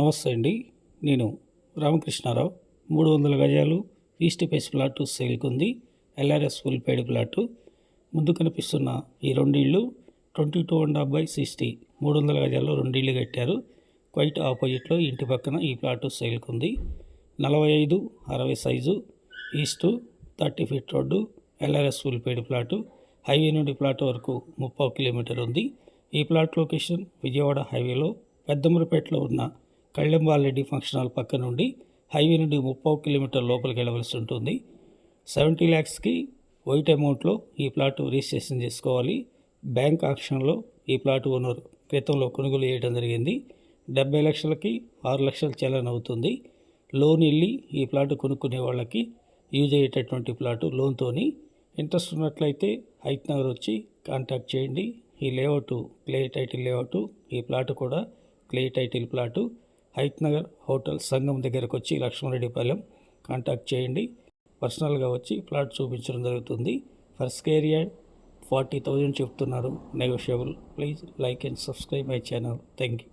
నమస్తే అండి. నేను రామకృష్ణారావు. మూడు వందల గజాలు east face plot సేల్కుంది. LRS full paid plot. ముందు కనిపిస్తున్న ఈ రెండు ఇళ్ళు twenty two and half by sixty. మూడు వందల గజాల్లో రెండు ఇళ్ళు కట్టారు. క్వైట్ ఆపోజిట్లో ఇంటి పక్కన ఈ ప్లాటు సేల్కుంది. నలభై ఐదు అరవై size east thirty feet road LRS full paid plot. Highway నుండి ప్లాట్ వరకు ముప్పై కిలోమీటర్ ఉంది. ఈ ప్లాట్ లొకేషన్ విజయవాడ హైవేలో పెద్దమురపేటలో ఉన్న కళ్ళెంబాలరెడ్డి ఫంక్షన్ హాల్ పక్క నుండి హైవే నుండి ముప్పై కిలోమీటర్ లోపలికి వెళ్ళవలసి ఉంటుంది. సెవెంటీ ల్యాక్స్కి వైట్ అమౌంట్లో ఈ ప్లాట్ రిజిస్ట్రేషన్ చేసుకోవాలి. బ్యాంక్ ఆప్షన్లో ఈ ప్లాట్ ఓనర్ క్రితంలో కొనుగోలు చేయడం జరిగింది. డెబ్బై లక్షలకి ఆరు లక్షల చలన అవుతుంది. లోన్ వెళ్ళి ఈ ప్లాట్ కొనుక్కునే వాళ్ళకి యూజ్ అయ్యేటటువంటి ప్లాటు లోన్తోని. ఇంట్రెస్ట్ ఉన్నట్లయితే హైత్ నగర్ వచ్చి కాంటాక్ట్ చేయండి. ఈ లేఅవుట్ క్లే టైటిల్ లేఅవుట్ ఈ ప్లాట్ కూడా clay title plot. Hayathnagar hotel సంఘం దగ్గరకు వచ్చి లక్ష్మారెడ్డిపాలెం కాంటాక్ట్ చేయండి. పర్సనల్గా వచ్చి ప్లాట్ చూపించడం జరుగుతుంది. ఫస్ట్ ఏరియా ఫార్టీ థౌజండ్ చెప్తున్నారు negotiable. Please like and subscribe my channel. Thank you